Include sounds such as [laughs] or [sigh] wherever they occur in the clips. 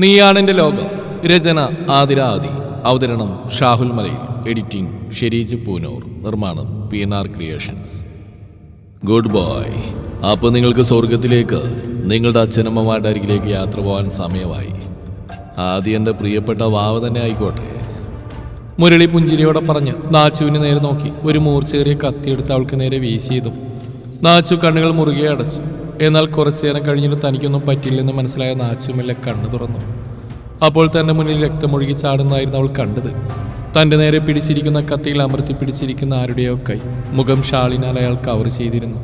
നീയാണെന്റെ ലോകം. രചന ആതിര അവതരണം ഷാഹുൽ മലയിൽ. എഡിറ്റിംഗ് ഷെരീജ് പൂനൂർ. നിർമ്മാണം P N R creations. Good boy. അപ്പോൾ നിങ്ങൾക്ക് സ്വർഗത്തിലേക്ക് നിങ്ങളുടെ അച്ഛനമ്മമാരുടെ അരികിലേക്ക് യാത്ര പോകാൻ സമയമായി. ആദ്യം എന്റെ പ്രിയപ്പെട്ട വാവ തന്നെ ആയിക്കോട്ടെ. മുരളി പുഞ്ചിരിയോടെ പറഞ്ഞ് നാച്ചുവിന് നേരെ നോക്കി. ഒരു മൂർച്ചേറിയ കത്തിയെടുത്ത് അവൾക്ക് നേരെ വീശിയതും നാച്ചു കണ്ണുകൾ മുറുകെ അടച്ചു. എന്നാൽ കുറച്ചു നേരം കഴിഞ്ഞിട്ട് തനിക്കൊന്നും പറ്റില്ലെന്ന് മനസ്സിലായ നാച്ചുമില്ല കണ്ണു തുറന്നു. അപ്പോൾ തന്റെ മുന്നിൽ രക്തമൊഴുകി ചാടുന്നതായിരുന്നു അവൾ കണ്ടത്. തന്റെ നേരെ പിടിച്ചിരിക്കുന്ന കത്തിയിൽ അമർത്തി പിടിച്ചിരിക്കുന്ന ആരുടെയോ കൈ മുഖം ഷാളിനാൽ അയാൾ കവർ ചെയ്തിരുന്നു.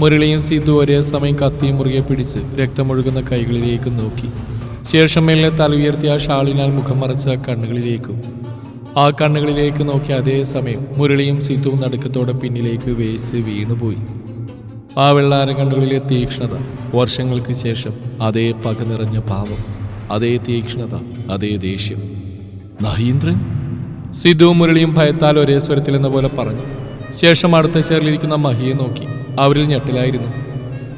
മുരളിയും സീതു ഒരേ സമയം കത്തിയും മുറുകെ പിടിച്ച് രക്തമൊഴുകുന്ന കൈകളിലേക്ക് നോക്കി. ശേഷം മേലെ തല ഉയർത്തി ആ ഷാളിനാൽ മുഖം മറച്ച കണ്ണുകളിലേക്കും. ആ കണ്ണുകളിലേക്ക് നോക്കി അതേ സമയം മുരളിയും സീതുവും നടുക്കത്തോടെ പിന്നിലേക്ക് വേസ് വീണുപോയി. ആ വെള്ളാര കണ്ണുകളിലെ തീക്ഷ്ണത വർഷങ്ങൾക്ക് ശേഷം അതേ പക നിറഞ്ഞ ഭാവം അതേ തീക്ഷ്ണത അതേ ദേഷ്യം. നഹീന്ദ്രൻ? സിദ്ധുവും മുരളിയും ഭയത്താൽ ഒരേ സ്വരത്തിൽ എന്ന പോലെ പറഞ്ഞു. ശേഷം അടുത്ത ചേറിലിരിക്കുന്ന മഹിയെ നോക്കി. അവരിൽ ഞെട്ടിലായിരുന്നു.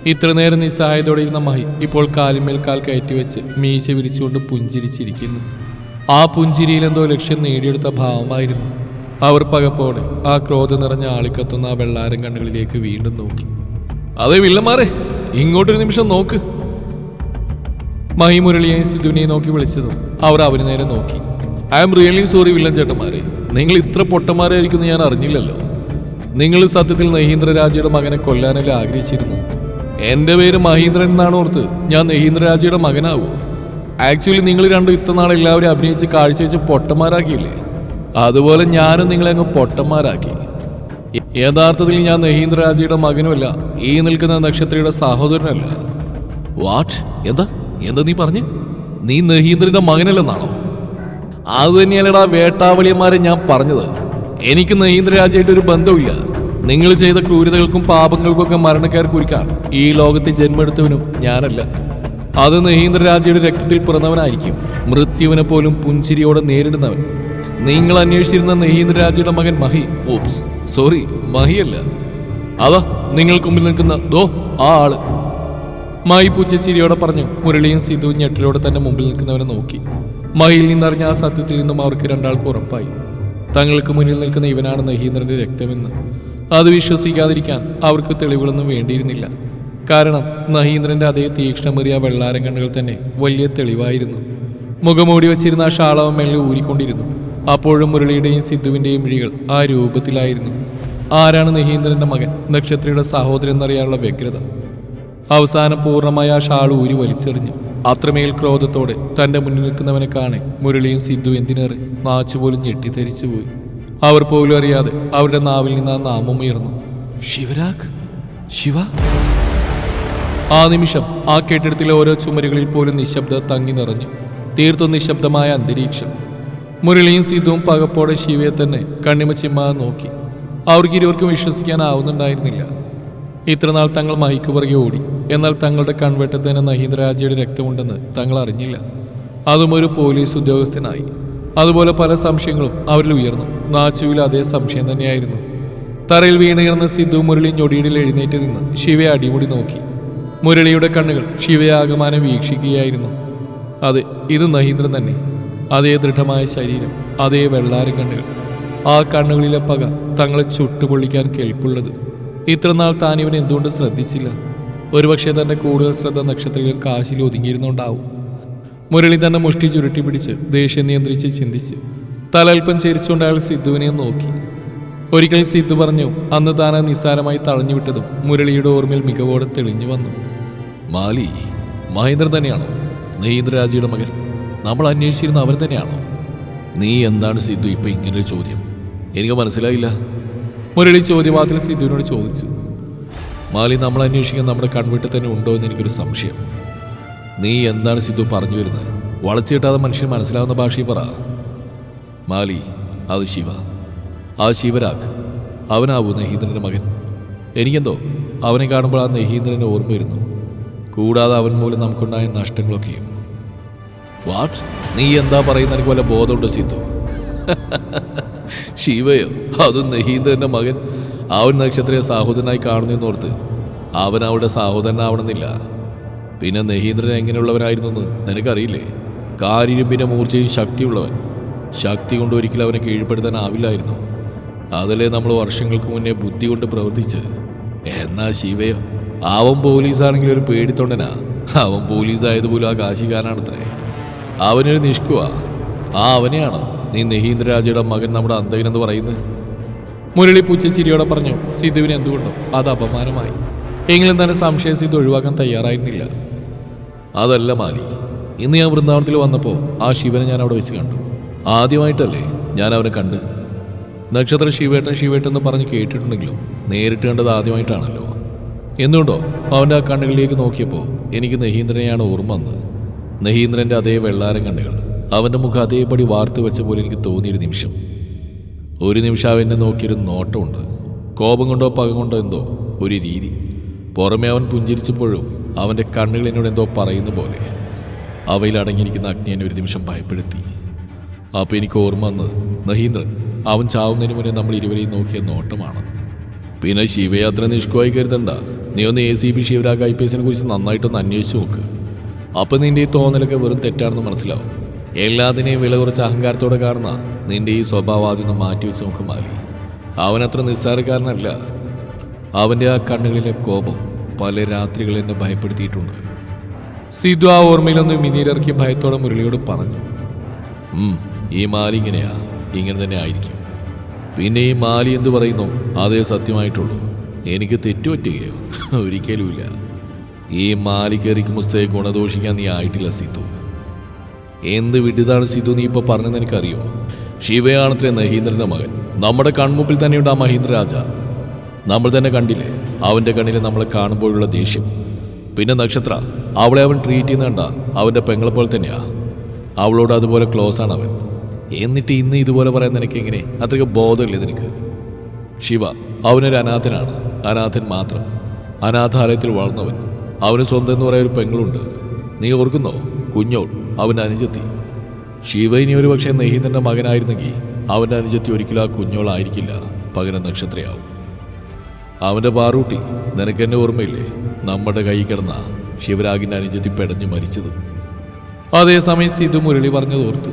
ഇത്രനേരം നിസ്സഹായതോടെ ഇരുന്ന മഹി ഇപ്പോൾ കാലിന്മേൽ കാൽ കയറ്റിവെച്ച് മീശ വിരിച്ചുകൊണ്ട് പുഞ്ചിരിച്ചിരിക്കുന്നു. ആ പുഞ്ചിരിയിൽ എന്തോ ലക്ഷ്യം നേടിയെടുത്ത ഭാവമായിരുന്നു. അവർ പകപ്പോടെ ആ ക്രോധം നിറഞ്ഞ ആളിക്കത്തുന്ന ആ വെള്ളാരം കണ്ണുകളിലേക്ക് വീണ്ടും നോക്കി. അതെ വില്ലന്മാരെ ഇങ്ങോട്ടൊരു നിമിഷം നോക്ക്. മഹി മുരളിയെയും നോക്കി വിളിച്ചതും അവർ അവന് നേരെ നോക്കി. I am really sorry villain ചേട്ടന്മാരെ നിങ്ങൾ ഇത്ര പൊട്ടന്മാരായിരിക്കുന്നു ഞാൻ അറിഞ്ഞില്ലല്ലോ. നിങ്ങൾ സത്യത്തിൽ നഹീന്ദ്രരാജയുടെ മകനെ കൊല്ലാനല്ലേ ആഗ്രഹിച്ചിരുന്നു? എന്റെ പേര് മഹീന്ദ്രൻ എന്നാണ് ഓർത്ത് ഞാൻ നഹീന്ദ്രരാജയുടെ മകനാവൂ? ആക്ച്വലി നിങ്ങൾ രണ്ടും ഇത്തനാൾ എല്ലാവരും അഭിനയിച്ച് കാഴ്ചവെച്ച് പൊട്ടന്മാരാക്കിയില്ലേ? അതുപോലെ ഞാനും നിങ്ങളെ അങ്ങ് പൊട്ടന്മാരാക്കി. യഥാർത്ഥത്തിൽ ഞാൻ നഹീന്ദ്രരാജയുടെ മകനുമല്ല. ഈ നിൽക്കുന്ന നക്ഷത്രയുടെ സഹോദരനല്ല. വാട്ട് എന്താ? എന്താ നീ പറഞ്ഞു? നീ നഹീന്ദ്രന്റെ മകനല്ലെന്നാണോ? അത് തന്നെയല്ലടാ വേട്ടാവളിയന്മാരെ ഞാൻ പറഞ്ഞത്. എനിക്ക് നഹീന്ദ്രരാജയായിട്ട് ഒരു ബന്ധമില്ല നിങ്ങൾ ചെയ്ത ക്രൂരതകൾക്കും പാപങ്ങൾക്കൊക്കെ മരണക്കാർ കുരിക്കാൻ ഈ ലോകത്തെ ജന്മെടുത്തവനും ഞാനല്ല. അത് നഹീന്ദ്രരാജയുടെ രക്തത്തിൽ പിറന്നവനായിരിക്കും. മൃത്യുവിനെ പോലും പുഞ്ചിരിയോടെ നേരിടുന്നവൻ. നിങ്ങൾ അന്വേഷിച്ചിരുന്ന നഹീന്ദ്രരാജയുടെ മകൻ മഹി. Ops sorry മഹിയല്ല. അതാ നിങ്ങൾക്ക് മുമ്പിൽ നിൽക്കുന്ന ദോ ആ ആൾ. മായി പൂച്ച ചിരിയോടെ പറഞ്ഞു മുരളിയും സിധുവും ഞെട്ടിലോടെ തന്നെ മുമ്പിൽ നിൽക്കുന്നവനെ നോക്കി. മഹിയിൽ നിന്നറിഞ്ഞ ആ സത്യത്തിൽ നിന്നും അവർക്ക് രണ്ടാൾക്ക് ഉറപ്പായി. തങ്ങൾക്ക് മുന്നിൽ നിൽക്കുന്ന ഇവനാണ് നഹീന്ദ്രന്റെ രക്തമെന്ന്. അത് വിശ്വസിക്കാതിരിക്കാൻ അവർക്ക് തെളിവുകളൊന്നും വേണ്ടിയിരുന്നില്ല. കാരണം നഹീന്ദ്രന്റെ അതേ തീക്ഷ്ണമേറിയ വെള്ളാരം കണ്ണുകൾ തന്നെ വലിയ തെളിവായിരുന്നു. മുഖമൂടി വച്ചിരുന്ന ആ ഷാളവൻ മേളിൽ ഊരിക്കൊണ്ടിരുന്നു. അപ്പോഴും മുരളിയുടെയും സിദ്ധുവിന്റെയും മിഴികൾ ആ രൂപത്തിലായിരുന്നു. ആരാണ് നിഹീന്ദ്രന്റെ മകൻ? നക്ഷത്രയുടെ സഹോദരൻ എന്നറിയാനുള്ള വ്യഗ്രത. അവസാനം പൂർണമായ ആ ഷാൾ ഊരി വലിച്ചെറിഞ്ഞു. അത്രമേൽ ക്രോധത്തോടെ തന്റെ മുന്നിൽ നിൽക്കുന്നവനെ കാണെ മുരളിയും സിദ്ധു എന്തിനേറെ നാച്ചുപോലും ഞെട്ടിത്തെരിച്ചു പോയി. അവർ പോലും അറിയാതെ അവരുടെ നാവിൽ നിന്ന് ആ നാമം ഉയർന്നു. ശിവരാഗ്? ശിവ? ആ നിമിഷം ആ കെട്ടിടത്തിലെ ഓരോ ചുമരുകളിൽ പോലും നിശബ്ദ തങ്ങി നിറഞ്ഞു. തീർത്തും നിശബ്ദമായ അന്തരീക്ഷം. മുരളിയും സിദ്ധുവും പകപ്പോടെ ശിവയെ തന്നെ കണ്ണിമച്ചിമ്മാതെ നോക്കി. അവർക്ക് ഇരുവർക്കും വിശ്വസിക്കാനാവുന്നുണ്ടായിരുന്നില്ല. ഇത്രനാൾ തങ്ങൾ മഹിക്ക് പുറകെ ഓടി. എന്നാൽ തങ്ങളുടെ കൺവെട്ടത്ത് തന്നെ രക്തമുണ്ടെന്ന് തങ്ങൾ അറിഞ്ഞില്ല. അതും ഒരു പോലീസ് ഉദ്യോഗസ്ഥനായി. അതുപോലെ പല സംശയങ്ങളും അവരിൽ ഉയർന്നു. നാച്ചുവിൽ അതേ സംശയം തന്നെയായിരുന്നു. തറയിൽ വീണുകിടന്ന സിദ്ധു മുരളി ഞൊടിയിടിൽ എഴുന്നേറ്റ് നിന്ന് ശിവയെ അടിമുടി നോക്കി. മുരളിയുടെ കണ്ണുകൾ ശിവയെ ആകമാനം വീക്ഷിക്കുകയായിരുന്നു. അതെ ഇത് നഹീന്ദ്രൻ തന്നെ. അതേ ദൃഢമായ ശരീരം അതേ വെള്ളാരം കണ്ണുകൾ. ആ കണ്ണുകളിലെ പക തങ്ങളെ ചുട്ടുപൊള്ളിക്കാൻ കേൾപ്പുള്ളത്. ഇത്രനാൾ താൻ ഇവൻ എന്തുകൊണ്ട് ശ്രദ്ധിച്ചില്ല? ഒരുപക്ഷെ തന്റെ കൂടുതൽ ശ്രദ്ധ നക്ഷത്രങ്ങളും കാശിൽ ഒതുങ്ങിയിരുന്നുണ്ടാവും. മുരളി തന്നെ മുഷ്ടി ചുരുട്ടി പിടിച്ച് ദേഷ്യം നിയന്ത്രിച്ച് ചിന്തിച്ച് തലൽപ്പം ചിരിച്ചുകൊണ്ട് അയാൾ സിദ്ധുവിനെ നോക്കി. ഒരിക്കൽ സിദ്ധു പറഞ്ഞു അന്ന് താൻ നിസ്സാരമായി തഴഞ്ഞു വിട്ടതും മുരളിയുടെ ഓർമ്മയിൽ മികവോടെ തെളിഞ്ഞു വന്നു. മാലി മഹേന്ദ്രൻ തന്നെയാണോ? നഹീന്ദ്രരാജയുടെ മകൻ. നമ്മൾ അന്വേഷിച്ചിരുന്ന അവൻ തന്നെയാണോ? നീ എന്താണ് സിദ്ധു ഇപ്പൊ ഇങ്ങനൊരു ചോദ്യം? എനിക്ക് മനസ്സിലായില്ല. മുരളി ചോദ്യവാതിൽ സിദ്ധുവിനോട് ചോദിച്ചു. മാലി നമ്മൾ അന്വേഷിക്കാൻ നമ്മുടെ കൺവീട്ടിൽ തന്നെ ഉണ്ടോ എന്ന് എനിക്കൊരു സംശയം. നീ എന്താണ് സിദ്ധു പറഞ്ഞു വരുന്നത്? വളച്ചിട്ടാതെ മനുഷ്യൻ മനസ്സിലാവുന്ന ഭാഷയിൽ പറ. മാലി അത് ശിവ. ആ ശിവരാഗ്. അവനാവൂ നഹീന്ദ്രന്റെ മകൻ. എനിക്കെന്തോ അവനെ കാണുമ്പോൾ ആ നഹീന്ദ്രനെ ഓർമ്മ വരുന്നു. കൂടാതെ അവൻ മൂലം നമുക്കുണ്ടായ നഷ്ടങ്ങളൊക്കെയും. വാട്ട് നീ എന്താ പറയുന്ന എനിക്ക് വല്ല ബോധമുണ്ട് സിദ്ധു ശിവയോ അതും നഹീന്ദ്രന്റെ മകൻ. അവൻ നക്ഷത്രയെ സഹോദരനായി കാണുന്നതെന്നോർത്ത് അവൻ അവളുടെ സഹോദരനാവണമെന്നില്ല പിന്നെ നഹീന്ദ്രൻ എങ്ങനെയുള്ളവനായിരുന്നു എന്ന് നിനക്കറിയില്ലേ കാരിരുമ്പിന്റെ മൂർച്ചയും ശക്തിയുള്ളവൻ. ശക്തി കൊണ്ട് ഒരിക്കലും അവനെ കീഴ്പ്പെടുത്താനാവില്ലായിരുന്നു. അതല്ലേ നമ്മൾ വർഷങ്ങൾക്ക് മുന്നേ ബുദ്ധി കൊണ്ട് പ്രവർത്തിച്ച്. എന്നാ ശിവയോ അവൻ പോലീസാണെങ്കിൽ ഒരു പേടിത്തൊണ്ടനാ. അവൻ പോലീസായതുപോലും ആ കാശിക്കാരനാണത്രേ. അവനൊരു നിഷ്കുവാ. ആ അവനെയാണ് നീ നെഹീന്ദ്രരാജയുടെ മകൻ നമ്മുടെ അന്തകനെന്ന് പറയുന്നത്. മുരളി പുച്ചച്ചിരിയോടെ പറഞ്ഞു സിധുവിന് എന്തുകൊണ്ടും അത് അപമാനമായി. എങ്കിലും തന്നെ സംശയം സിദ്ധു ഒഴിവാക്കാൻ തയ്യാറായിരുന്നില്ല. അതല്ല മാലി ഇന്ന് ഞാൻ വൃന്ദാവനത്തിൽ വന്നപ്പോൾ ആ ശിവനെ ഞാൻ അവിടെ വെച്ച് കണ്ടു. ആദ്യമായിട്ടല്ലേ ഞാൻ അവനെ കണ്ട്. നക്ഷത്ര ശിവേട്ടൻ ശിവേട്ടൻ എന്ന് പറഞ്ഞ് കേട്ടിട്ടുണ്ടെങ്കിലും നേരിട്ട് കണ്ടത് ആദ്യമായിട്ടാണല്ലോ. എന്തുകൊണ്ടോ അവന്റെ ആ കണ്ണുകളിലേക്ക് നോക്കിയപ്പോൾ എനിക്ക് നഹീന്ദ്രനെയാണ് ഓർമ്മ വന്നത്. നഹീന്ദ്രന്റെ അതേ വെള്ളാരം കണ്ണുകൾ അവന്റെ മുഖം അതേപടി വാർത്തു വെച്ച പോലെ എനിക്ക് തോന്നിയൊരു നിമിഷം. ഒരു നിമിഷം അവനെ നോക്കിയൊരു നോട്ടമുണ്ട്. കോപം കൊണ്ടോ പക കൊണ്ടോ എന്തോ ഒരു രീതി. പുറമെ അവൻ പുഞ്ചിരിച്ചപ്പോഴും അവന്റെ കണ്ണുകൾ എന്നോട് എന്തോ പറയുന്ന പോലെ അവയിൽ അടങ്ങിയിരിക്കുന്ന അഗ്നി എന്നെ ഒരു നിമിഷം ഭയപ്പെടുത്തി. അപ്പോൾ എനിക്ക് ഓർമ്മ വന്ന് നഹീന്ദ്രൻ അവൻ ചാവുന്നതിന് മുന്നേ നമ്മൾ ഇരുവരെയും നോക്കിയ നോട്ടമാണ്. പിന്നെ ശിവയാത്ര നിഷ്കുവായി കരുതണ്ട. നീ ഒന്ന് A C B Shivarag I P എസിനെ കുറിച്ച് നന്നായിട്ടൊന്ന് അന്വേഷിച്ച് നോക്ക്. അപ്പം നിന്റെ ഈ തോന്നലൊക്കെ വെറും തെറ്റാണെന്ന് മനസ്സിലാവും. എല്ലാത്തിനെയും വില കുറച്ച് അഹങ്കാരത്തോടെ കാണുന്ന നിന്റെ ഈ സ്വഭാവം ആദ്യം ഒന്ന് മാറ്റിവെച്ച് നോക്ക് മാലി അവനത്ര നിസ്സാരക്കാരനല്ല. അവന്റെ ആ കണ്ണുകളിലെ കോപം പല രാത്രികൾ എന്നെ ഭയപ്പെടുത്തിയിട്ടുണ്ട്. സിധു ആ ഓർമ്മയിലൊന്ന് മിനിയിലിറക്കി ഭയത്തോടെ മുരളിയോട് പറഞ്ഞു ഈ മാലി ഇങ്ങനെയാ ഇങ്ങനെ തന്നെ ആയിരിക്കും. പിന്നെ ഈ മാലി എന്ത് പറയുന്നു അതേ സത്യമായിട്ടുള്ളൂ. എനിക്ക് തെറ്റുപറ്റുകയോ? ഒരിക്കലുമില്ല. ഈ മാലിക്കേറി മുസ്തയെ ഗുണദോഷിക്കാൻ നീ ആയിട്ടില്ല സിധു എന്ത് വിഡിതാണ് സിധു നീ ഇപ്പോൾ പറഞ്ഞത് എനിക്കറിയോ? ശിവയാണത്രേ നഹീന്ദ്രന്റെ മകൻ. നമ്മുടെ കൺമുമ്പിൽ തന്നെയുണ്ട് ആ മഹീന്ദ്ര രാജ നമ്മൾ തന്നെ കണ്ടില്ലേ അവന്റെ കണ്ണിൽ നമ്മളെ കാണുമ്പോഴുള്ള ദേഷ്യം. പിന്നെ നക്ഷത്ര അവളെ അവൻ ട്രീറ്റ് ചെയ്യുന്ന കണ്ട അവന്റെ പെങ്ങളെ പോലെ തന്നെയാ. അവളോട് അതുപോലെ ക്ലോസ് ആണ് അവൻ. എന്നിട്ട് ഇന്ന് ഇതുപോലെ പറയാൻ നിനക്ക് എങ്ങനെ അത്രയ്ക്ക് ബോധമില്ലേ നിനക്ക്? ശിവ അവനൊരു അനാഥനാണ്. അനാഥൻ മാത്രം. അനാഥാലയത്തിൽ വളർന്നവൻ. അവന് സ്വന്തം എന്ന് പറയാൻ ഒരു പെങ്ങളുണ്ട്. നീ ഓർക്കുന്നോ? കുഞ്ഞോൾ അവന്റെ അനുജത്തി. ശിവ ഇനി ഒരു പക്ഷേ നെഹീന്ദ്രന്റെ മകനായിരുന്നെങ്കിൽ അവന്റെ അനുജത്തി ഒരിക്കലും ആ കുഞ്ഞോളായിരിക്കില്ല പകരം നക്ഷത്രയാവും. അവന്റെ പാറൂട്ടി നിനക്കെന്നെ ഓർമ്മയില്ലേ? നമ്മുടെ കൈ കിടന്ന ശിവരാഗിന്റെ അനുജത്തി പെടഞ്ഞ് മരിച്ചത്. അതേസമയം സിധു മുരളി പറഞ്ഞു തോർത്തു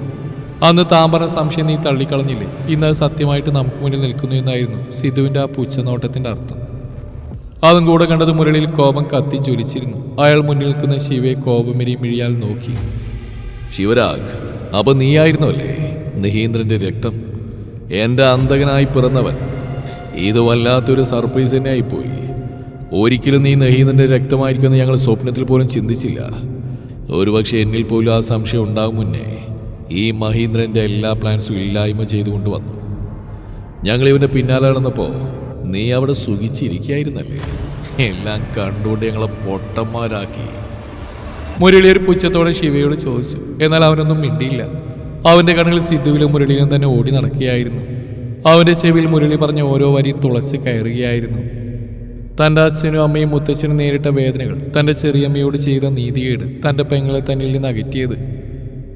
അന്ന് താമ്പറ സംശയം നീ തള്ളിക്കളഞ്ഞില്ലേ? ഇന്ന് സത്യമായിട്ട് നമുക്ക് മുന്നിൽ നിൽക്കുന്നു എന്നായിരുന്നു സിധുവിന്റെ ആ പുച്ഛനോട്ടത്തിന്റെ അർത്ഥം. അതും കൂടെ കണ്ടത് മുരളിയിൽ കോപം കത്തി ജ്വലിച്ചിരുന്നു. അയാൾ മുന്നിൽ നിൽക്കുന്ന ശിവയെ കോപമെരി മിഴിയാൽ നോക്കി. ശിവരാഗ് അപ്പൊ നീയായിരുന്നു അല്ലേ നിഹീന്ദ്രന്റെ രക്തം. എന്റെ അന്തകനായി പിറന്നവൻ. ഇത് വല്ലാത്തൊരു സർപ്രൈസ് തന്നെ ആയിപ്പോയി. ഒരിക്കലും നീ നഹീന്ദ്രന്റെ രക്തമായിരിക്കുമെന്ന് ഞങ്ങൾ സ്വപ്നത്തിൽ പോലും ചിന്തിച്ചില്ല. ഒരുപക്ഷെ എന്നിൽ പോലും ആ സംശയം ഉണ്ടാകും മുന്നേ ഈ മഹീന്ദ്രന്റെ എല്ലാ പ്ലാൻസും ഇല്ലായ്മ ചെയ്തുകൊണ്ട് വന്നു. ഞങ്ങൾ ഇവന്റെ പിന്നാലെ നടന്നപ്പോൾ നീ അവിടെ സുഖിച്ചിരിക്കായിരുന്നല്ലേ? എല്ലാം കണ്ടുകൊണ്ട് ഞങ്ങളെ പൊട്ടന്മാരാക്കി. മുരളി ഒരു പുച്ഛത്തോടെ ശിവയോട് ചോദിച്ചു. എന്നാൽ അവനൊന്നും മിണ്ടിയില്ല. അവന്റെ കണ്ണുകൾ സിദ്ധുവിലും മുരളിയിലും തന്നെ ഓടി നടക്കുകയായിരുന്നു. അവന്റെ ചെവിയിൽ മുരളി പറഞ്ഞ ഓരോ വരിയും തുളച്ച് കയറുകയായിരുന്നു. തന്റെ അച്ഛനും അമ്മയും മുത്തച്ഛനും നേരിട്ട വേദനകൾ തന്റെ ചെറിയമ്മയോട് ചെയ്ത നീതികേട് തന്റെ പെങ്ങളെ തന്നിൽ നിന്ന് അകറ്റിയത്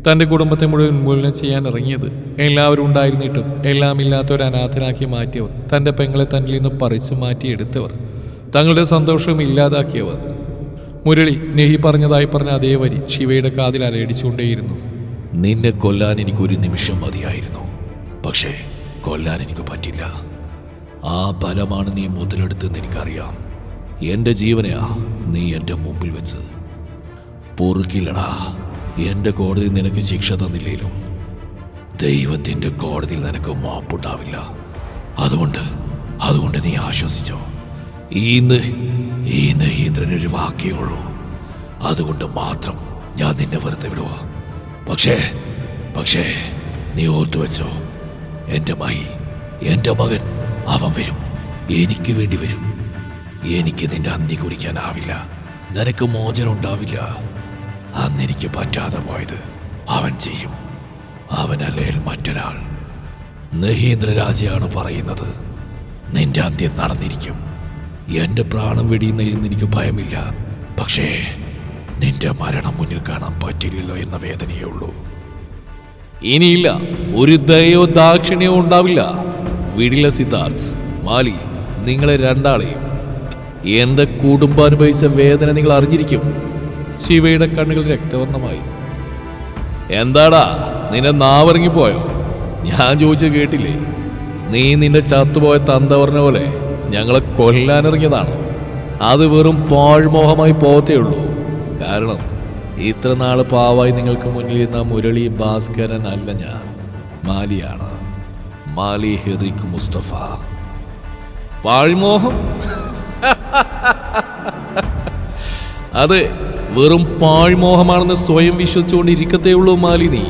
തന്റെ കുടുംബത്തെ മുഴുവൻ ഉന്മൂലനം ചെയ്യാൻ ഇറങ്ങിയത്. എല്ലാവരും ഉണ്ടായിരുന്നിട്ടും എല്ലാം ഇല്ലാത്ത ഒരു അനാഥനാക്കി മാറ്റിയവർ തന്റെ പെങ്ങളെ തന്നിൽ നിന്ന് പറിച്ചു മാറ്റിയെടുത്തവർ തങ്ങളുടെ സന്തോഷവും ഇല്ലാതാക്കിയവർ. മുരളി നെഹി പറഞ്ഞതായി പറഞ്ഞ അതേ വരി ശിവയുടെ കാതിൽ അലയടിച്ചുകൊണ്ടേയിരുന്നു. നിന്നെ കൊല്ലാൻ എനിക്ക് ഒരു നിമിഷം മതിയായിരുന്നു. പക്ഷേ കൊല്ലാൻ എനിക്ക് പറ്റില്ല. ആ ബലമാണ് നീ മുതലെടുത്തെന്ന് എനിക്കറിയാം. എന്റെ ജീവനെയാ നീ എന്റെ മുമ്പിൽ വെച്ച് പൊറുക്കില്ലടാ. എന്റെ കോടതി നിനക്ക് ശിക്ഷ തന്നില്ലേലും ദൈവത്തിന്റെ കോടതിയിൽ നിനക്ക് മാപ്പുണ്ടാവില്ല. അതുകൊണ്ട് അതുകൊണ്ട് നീ ആശ്വസിച്ചോ. ഈന്ന് ഈ നഹീന്ദ്രനൊരു വാക്കേ ഉള്ളൂ. അതുകൊണ്ട് മാത്രം ഞാൻ നിന്നെ വെറുതെ വിടുക പക്ഷേ പക്ഷേ നീ ഓർത്തു വെച്ചോ എന്റെ മഹി എന്റെ മകൻ അവൻ വരും. എനിക്ക് വേണ്ടി വരും. എനിക്ക് നിന്റെ അന്തി കുടിക്കാനാവില്ല. നിനക്ക് മോചനം ഉണ്ടാവില്ല. അന്ന് എനിക്ക് പറ്റാതെ പോയത്. അവൻ ചെയ്യും. അവനല്ലേൽ മറ്റൊരാൾ. നഹീന്ദ്രരാജയാണ് പറയുന്നത്. നിന്റെ അന്ത്യം നടന്നിരിക്കും. എന്റെ പ്രാണം വെടിയുന്നതിൽ എനിക്ക് ഭയമില്ല. പക്ഷേ നിന്റെ മരണം മുന്നിൽ കാണാൻ പറ്റില്ലല്ലോ എന്ന വേദനയേ ഉള്ളൂ. ഇനിയില്ല. ഒരു ദയോ ദാക്ഷിണ്യവും ഉണ്ടാവില്ല. വിടില സിദ്ധാർത്ഥ്. മാലി നിങ്ങളെ രണ്ടാളെയും. എന്റെ കുടുംബം അനുഭവിച്ച വേദന നിങ്ങൾ അറിഞ്ഞിരിക്കും. ശിവയുടെ കണ്ണുകൾ രക്തവർണമായി. എന്താടാ നിന്റെ നാവിറങ്ങിപ്പോയോ? ഞാൻ ചോദിച്ചു കേട്ടില്ലേ? നീ നിന്റെ ചത്തുപോയ തന്ത പറഞ്ഞ പോലെ ഞങ്ങളെ കൊല്ലാനിറങ്ങിയതാണ്. അത് വെറും പാഴ്മോഹമായി പോകത്തേ ഉള്ളൂ. കാരണം ഇത്ര നാൾ പാവായി നിങ്ങൾക്ക് മുന്നിൽ നിന്ന മുരളി ഭാസ്കരൻ അല്ല ഞാൻ. മാലിയാണ്. മാലി ഹെറിക് മുസ്തഫ. പാഴ്മോഹം? [laughs] അതെ വെറും പാഴ്മോഹമാണെന്ന് സ്വയം വിശ്വസിച്ചുകൊണ്ടിരിക്കത്തേ ഉള്ളൂ മാലിനി.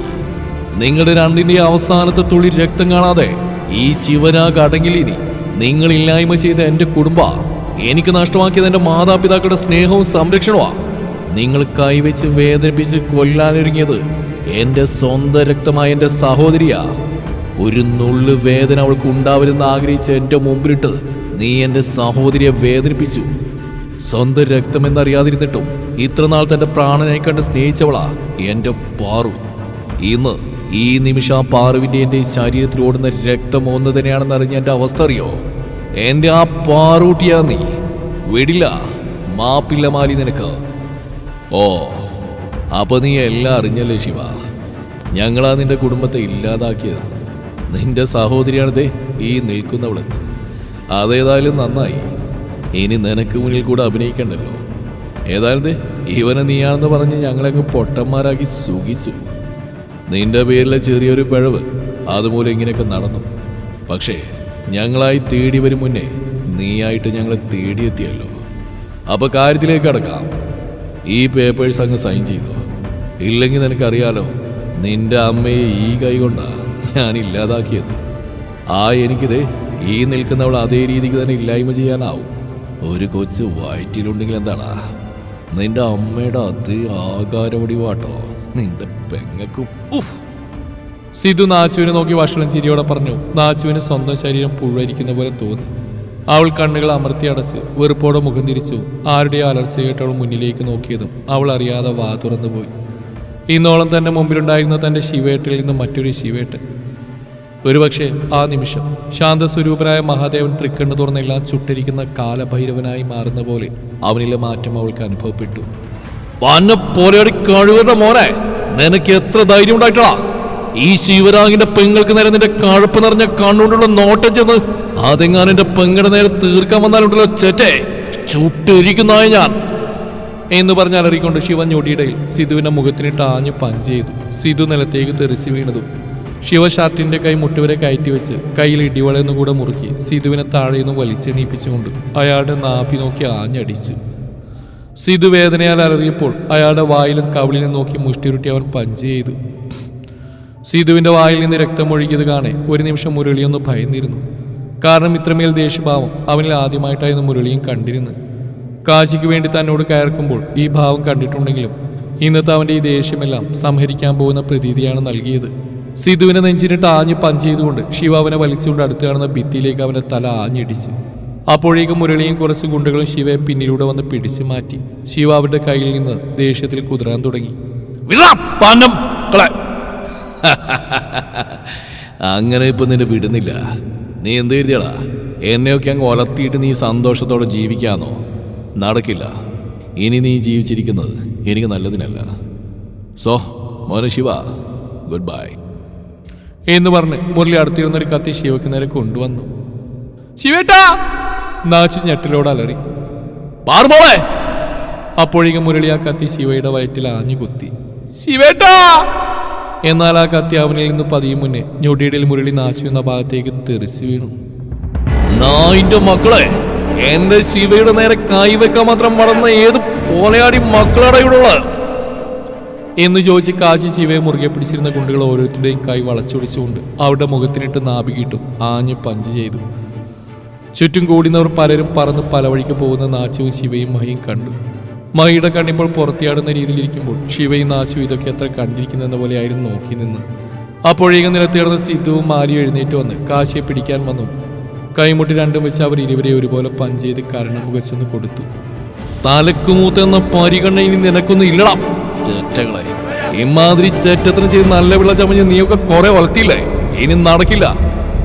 നിങ്ങളുടെ രണ്ടിന്റെ അവസാനത്തെ തുള്ളി രക്തം കാണാതെ ഈ ശിവരാഗ് അടങ്ങിലിനി നിങ്ങൾ ഇല്ലായ്മ ചെയ്ത എന്റെ കുടുംബ എനിക്ക് നഷ്ടമാക്കിയത് എന്റെ മാതാപിതാക്കളുടെ സ്നേഹവും സംരക്ഷണവും നിങ്ങൾ കൈവച്ച് വേദനിപ്പിച്ച് കൊല്ലാനൊരുങ്ങിയത് എന്റെ സ്വന്തം രക്തമായ എന്റെ സഹോദരിയാ. ഒരു നുള്ളു വേദന അവൾക്ക് ഉണ്ടാവരുന്ന് ആഗ്രഹിച്ച് എന്റെ മുമ്പിലിട്ട് നീ എന്റെ സഹോദരിയെ വേദനിപ്പിച്ചു. സ്വന്തം രക്തമെന്നറിയാതിരുന്നിട്ടും ഇത്ര നാൾ തന്റെ പ്രാണനെ കണ്ട് സ്നേഹിച്ചവളാ എന്റെ പാറു. ഇന്ന് ഈ നിമിഷം ആ പാറുവിന്റെ എന്റെ ശരീരത്തിൽ ഓടുന്ന രക്തം ഒന്ന് തന്നെയാണെന്ന് അറിഞ്ഞ എന്റെ അവസ്ഥ അറിയോ? എന്റെ ആ പാറൂട്ടിയാ നീ. വിടില്ല മാപ്പില്ല മാലി നിനക്ക്. ഓ അപ്പൊ നീ എല്ലാം അറിഞ്ഞല്ലേ ശിവ? ഞങ്ങളാ നിന്റെ കുടുംബത്തെ ഇല്ലാതാക്കിയത്. നിന്റെ സഹോദരിയാണിതേ ഈ നിൽക്കുന്നവളെന്ന്. അതേതായാലും നന്നായി. ഇനി നിനക്ക് മുന്നിൽ കൂടെ അഭിനയിക്കണ്ടല്ലോ. ഏതായാലും ഇവനെ നീയാണെന്ന് പറഞ്ഞ് ഞങ്ങളങ്ങ് പൊട്ടന്മാരാക്കി സുഖിച്ചു. നിന്റെ പേരിലെ ചെറിയൊരു പിഴവ് അതുപോലെ ഇങ്ങനെയൊക്കെ നടന്നു. പക്ഷേ ഞങ്ങളായി തേടി വരും മുന്നേ നീയായിട്ട് ഞങ്ങളെ തേടിയെത്തിയല്ലോ. അപ്പൊ കാര്യത്തിലേക്ക് അടക്കാം ഈ പേപ്പേഴ്സ് അങ്ങ് സൈൻ ചെയ്തോ. ഇല്ലെങ്കിൽ നിനക്കറിയാലോ നിന്റെ അമ്മയെ ഈ കൈ കൊണ്ടാ ഞാൻ ഇല്ലാതാക്കിയത്. ആ എനിക്കിത് ഈ നിൽക്കുന്നവൾ അതേ രീതിക്ക് തന്നെ ഇല്ലായ്മ ചെയ്യാനാവും. ഒരു കൊച്ച് വയറ്റിലുണ്ടെങ്കിൽ എന്താടാ? നിന്റെ അമ്മയുടെ അതേ ആകാരവടിവാട്ടോ നിന്റെ പെങ്ങക്കും. ഉഫ്. സിധു നാച്ചുവിനെ നോക്കി വഷളം ചിരിയോടെ പറഞ്ഞു നാച്ചുവിന് സ്വന്തം ശരീരം പുഴുവരിക്കുന്ന പോലെ തോന്നി. അവൾ കണ്ണുകൾ അമർത്തി അടച്ച് വെറുപ്പോടെ മുഖം തിരിച്ചു. ആരുടെ അലർച്ച കേട്ട് അവൾ മുന്നിലേക്ക് നോക്കിയതും അവൾ അറിയാതെ വാ തുറന്നു പോയി. ഇന്നോളം തന്നെ മുമ്പിലുണ്ടായിരുന്ന തന്റെ ശിവേട്ടിൽ നിന്ന് മറ്റൊരു ശിവേട്ടൻ. ഒരുപക്ഷെ ആ നിമിഷം ശാന്തസ്വരൂപനായ മഹാദേവൻ തൃക്കണ്ണു തുറന്നെല്ലാം ചുട്ടിരിക്കുന്ന കാലഭൈരവനായി മാറുന്ന പോലെ അവനിലെ മാറ്റം അവൾക്ക് അനുഭവപ്പെട്ടു. പോലെയുടെ കഴിവരുടെ മോനെ നിനക്ക് എത്ര ധൈര്യം ഉണ്ടായിട്ടാ ഈ ശിവരാഗിന്റെ പെങ്ങൾക്ക് നേരെ നിന്റെ കഴുപ്പ് നിറഞ്ഞ കണ്ണുകൊണ്ടുള്ള നോട്ടം ചെന്ന് അതെങ്ങാൻ എന്റെ പെങ്ങളുടെ നേരെ തീർക്കാൻ വന്നാലുണ്ടല്ലോ ചേറ്റേ ചുട്ടിരിക്കുന്നായ ഞാൻ. എന്ന് പറഞ്ഞ് അലറിക്കൊണ്ട് ശിവൻ ഞൊടിയിടയിൽ സിധുവിന്റെ മുഖത്തിനിട്ട് ആഞ്ഞ് പഞ്ച് ചെയ്തു. സിധു നിലത്തേക്ക് തെറിച്ചു വീണതും ശിവ ഷാർട്ടിന്റെ കൈ മുട്ടുവരെ കയറ്റി വെച്ച് കയ്യിൽ ഇടിവളയെന്ന് കൂടെ മുറുക്കി സിധുവിനെ താഴെന്ന് വലിച്ചെണീപ്പിച്ചുകൊണ്ട് അയാളുടെ നാഭി നോക്കി ആഞ്ഞടിച്ചു. സിധു വേദനയാൽ അലറിയപ്പോൾ അയാളുടെ വായിലും കവിളിലും നോക്കി മുഷ്ടിരുട്ടി അവൻ പഞ്ച് ചെയ്തു. സിധുവിന്റെ വായിൽ നിന്ന് രക്തം ഒഴുകിയത് കാണെ ഒരു നിമിഷം മുരളിയൊന്ന് ഭയന്നിരുന്നു. കാരണം ഇത്രമേൽ ദേഷ്യഭാവം അവനിൽ ആദ്യമായിട്ടായിരുന്നു മുരളിയും കണ്ടിരുന്നത്. കാശിക്ക് വേണ്ടി തന്നോട് കയർക്കുമ്പോൾ ഈ ഭാവം കണ്ടിട്ടുണ്ടെങ്കിലും ഇന്നത്തെ അവന്റെ ഈ ദേഷ്യമെല്ലാം സംഹരിക്കാൻ പോകുന്ന പ്രതീതിയാണ് നൽകിയത്. സിധുവിനെ നെഞ്ചിനിട്ട് ആഞ്ഞ് പഞ്ച് ചെയ്തുകൊണ്ട് ശിവ അവനെ വലിച്ചുകൊണ്ട് അടുത്ത് കാണുന്ന ഭിത്തിയിലേക്ക് അവന്റെ തല ആഞ്ഞിടിച്ചു. അപ്പോഴേക്കും മുരളിയും കുറച്ച് ഗുണ്ടകളും ശിവയെ പിന്നിലൂടെ വന്ന് പിടിച്ചു മാറ്റി. ശിവ അവരുടെ കയ്യിൽ നിന്ന് ദേഷ്യത്തിൽ കുതിരാൻ തുടങ്ങി. അങ്ങനെ ഇപ്പൊ നിന്നെ വിടുന്നില്ല. നീ എന്ത് കരുതിയടാ എന്നെയൊക്കെ അങ്ങ് ഒലത്തിയിട്ട് നീ സന്തോഷത്തോടെ ജീവിക്കാന്നോ? നടക്കില്ല. ഇനി നീ ജീവിച്ചിരിക്കുന്നത് എനിക്ക് നല്ലതിനല്ല. സോ മോന ശിവ ഗുഡ് ബൈ. എന്ന് പറഞ്ഞ് മുരളി അടുത്തിരുന്ന ഒരു കത്തി ശിവക്ക് നേരെ കൊണ്ടുവന്നു. ശിവേട്ടാ! നാച്ചു ഞെട്ടിലോട് അലറി. പാറുപോളെ അപ്പോഴേക്കും മുരളി ആ കത്തി ശിവയുടെ വയറ്റിൽ ആഞ്ഞു കുത്തി. ശിവേട്ടാ! എന്നാൽ ആ കത്തി അവനിൽ നിന്ന് പതിയും മുന്നേ ഞൊടിയിടയിൽ മുരളി നാശു എന്ന ഭാഗത്തേക്ക് തെറിച്ചു വീണു. നായിന്റെ മക്കളെ! എന്റെ ശിവയുടെ നേരെ കൈവെക്കാൻ മാത്രം വളർന്ന ഏത് പോലെയാടി മക്കളാടാ ഇവിടെ ഉള്ളത് എന്ന് ചോദിച്ച് കാശി ശിവയെ മുറുകെ പിടിച്ചിരുന്ന ഗുണ്ടുകൾ ഓരോരുത്തരുടെയും കൈ വളച്ചൊടിച്ചുകൊണ്ട് അവരുടെ മുഖത്തിനിട്ട് നാഭികിട്ടും ആഞ്ഞ് പഞ്ച് ചെയ്തു. ചുറ്റും കൂടുന്നവർ പലരും പറന്ന് പല വഴിക്ക് പോകുന്ന നാച്ചുവും ശിവയും മഹിയും കണ്ടു. മഹിയുടെ കണ്ണിപ്പോൾ പുറത്തിയാടുന്ന രീതിയിലിരിക്കുമ്പോൾ ശിവയും നാച്ചുവും ഇതൊക്കെ എത്ര കണ്ടിരിക്കുന്നെന്ന പോലെയായിരുന്നു നോക്കി നിന്ന്. അപ്പോഴേക്കും നിലത്തിടന്ന് സിദ്ധുവും മാലിയും എഴുന്നേറ്റ് വന്ന് കാശിയെ പിടിക്കാൻ വന്നു. കൈമുട്ടി രണ്ടും വെച്ച് അവർ ഇരുവരെ ഒരുപോലെ പഞ്ച് ചെയ്ത് കരണം മുഖച്ചെന്ന് കൊടുത്തു തലക്കുമൂത്തെന്ന ഇനി നിനക്കൊന്നും ഇല്ലടാ. ചേറ്റകളെ ഇമാതിരി ചേറ്റത്തിന് ചെയ്ത് നല്ല പിള്ള ചമഞ്ഞ് നീയൊക്കെ കുറെ വളർത്തിയില്ലേ? ഇനി നടക്കില്ല.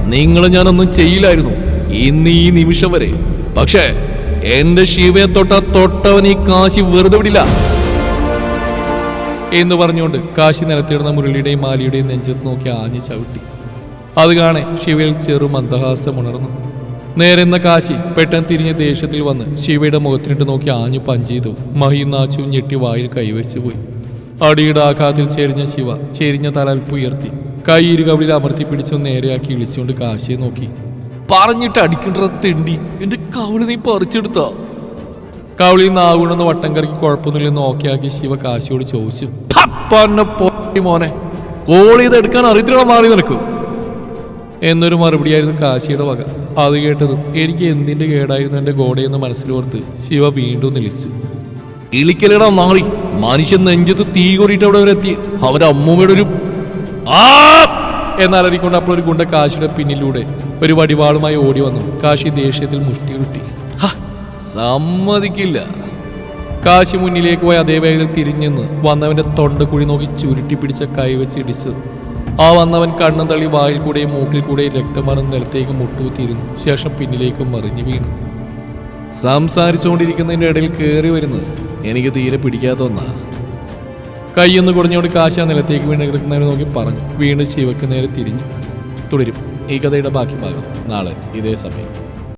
നിങ്ങൾ ഞാനൊന്നും ചെയ്യില്ലായിരുന്നു. ഇന്ന് ഈ നിമിഷം വരെ. പക്ഷേ എന്റെ ശിവയെ തൊട്ട തൊട്ടവൻ ഈ കാശി വെറുതെ വിടില്ല. എന്ന് പറഞ്ഞുകൊണ്ട് കാശി നിലത്തിടുന്ന മുരളിയുടെയും മാലിയുടെയും നെഞ്ചത്ത് നോക്കി ആഞ്ഞു ചവിട്ടി. അത് കാണെ ശിവയിൽ ചെറു മന്ദഹാസം ഉണർന്നു. നേരെന്ന കാശി പെട്ടെന്ന് തിരിഞ്ഞ ദേഷ്യത്തിൽ വന്ന് ശിവയുടെ മുഖത്തിനിട്ട് നോക്കി ആഞ്ഞു പഞ്ചെയ്തു. മഹിയും നാച്ചുവും ഞെട്ടി വായിൽ കൈവച്ചു പോയി. അടിയുടെ ആഘാതത്തിൽ ചെരിഞ്ഞ ശിവ ചെരിഞ്ഞ തലൽപ്പുയർത്തി കൈ ഇരുകവിളിൽ അമർത്തി പിടിച്ചു നേരെയാക്കി ഇളിച്ചുകൊണ്ട് കാശിയെ നോക്കി. പറഞ്ഞിട്ട് അടിക്കേണ്ട തിണ്ടി. എന്റെ കവളി നീ പറിച്ചെടുത്തോ? കവളി നാവുകൊണ്ടൊന്ന് വട്ടം കറക്കി കുഴപ്പമൊന്നുമില്ലെന്ന് ഓക്കെ ആക്കി ശിവ കാശിയോട് ചോദിച്ചു. "ഥപ്പന്നെ പൊട്ടി മോനെ. കോൾ ചെയ്തെടുക്കാൻ അറിയത്തില്ല മാറി നിനക്ക്. എന്നൊരു മറുപടിയായിരുന്നു കാശിയുടെ വക. അത് കേട്ടതും എനിക്ക് എന്തിന്റെ കേടായിരുന്നു എന്റെ ഗോഡയെന്ന് മനസ്സിലോർത്ത് ശിവ വീണ്ടും നിലിച്ചു. ഇളിക്കലടാ നാളി. മനുഷ്യൻ നെഞ്ചത്ത് തീ കൊറിയിട്ട് അവിടെ വരെ എത്തി? അവന്റെ അമ്മൂമ്മയുടെ ഒരു ആ! എന്നാലറിക്കൊണ്ട് അപ്പോൾ ഒരു ഗുണ്ട കാശിയുടെ പിന്നിലൂടെ ഒരു വടിവാളുമായി ഓടി വന്നു. കാശി ദേഷ്യത്തിൽ മുഷ്ടി ഉരുട്ടി. "ഹ, സമ്മതിക്കില്ല. കാശി മുന്നിലേക്ക് പോയി അതേ വേഗത്തിൽ തിരിഞ്ഞെന്ന് വന്നവന്റെ തൊണ്ടക്കുഴി നോക്കി ചുരുട്ടി പിടിച്ച കൈവച്ച് ഇടിച്ച് ആ വന്നവൻ കണ്ണും തള്ളി വായിൽ കൂടെയും മൂക്കിൽ കൂടെയും രക്തമാണ് നിലത്തേക്ക് മുട്ടുകുത്തിയിരുന്നു. ശേഷം പിന്നിലേക്ക് മറിഞ്ഞു വീണു. സംസാരിച്ചുകൊണ്ടിരിക്കുന്നതിന്റെ ഇടയിൽ കയറി വരുന്നത് എനിക്ക് തീരെ പിടിക്കാത്ത ഒന്നാ. കൈയൊന്ന് കുടഞ്ഞോട് കാശ നിലത്തേക്ക് വീണ് കിടക്കുന്നതിനെ നോക്കി പറഞ്ഞു. വീണ് ശിവക്ക് നേരെ തിരിഞ്ഞു. തുടരും. ഈ കഥയുടെ ബാക്കി ഭാഗം നാളെ ഇതേ സമയം.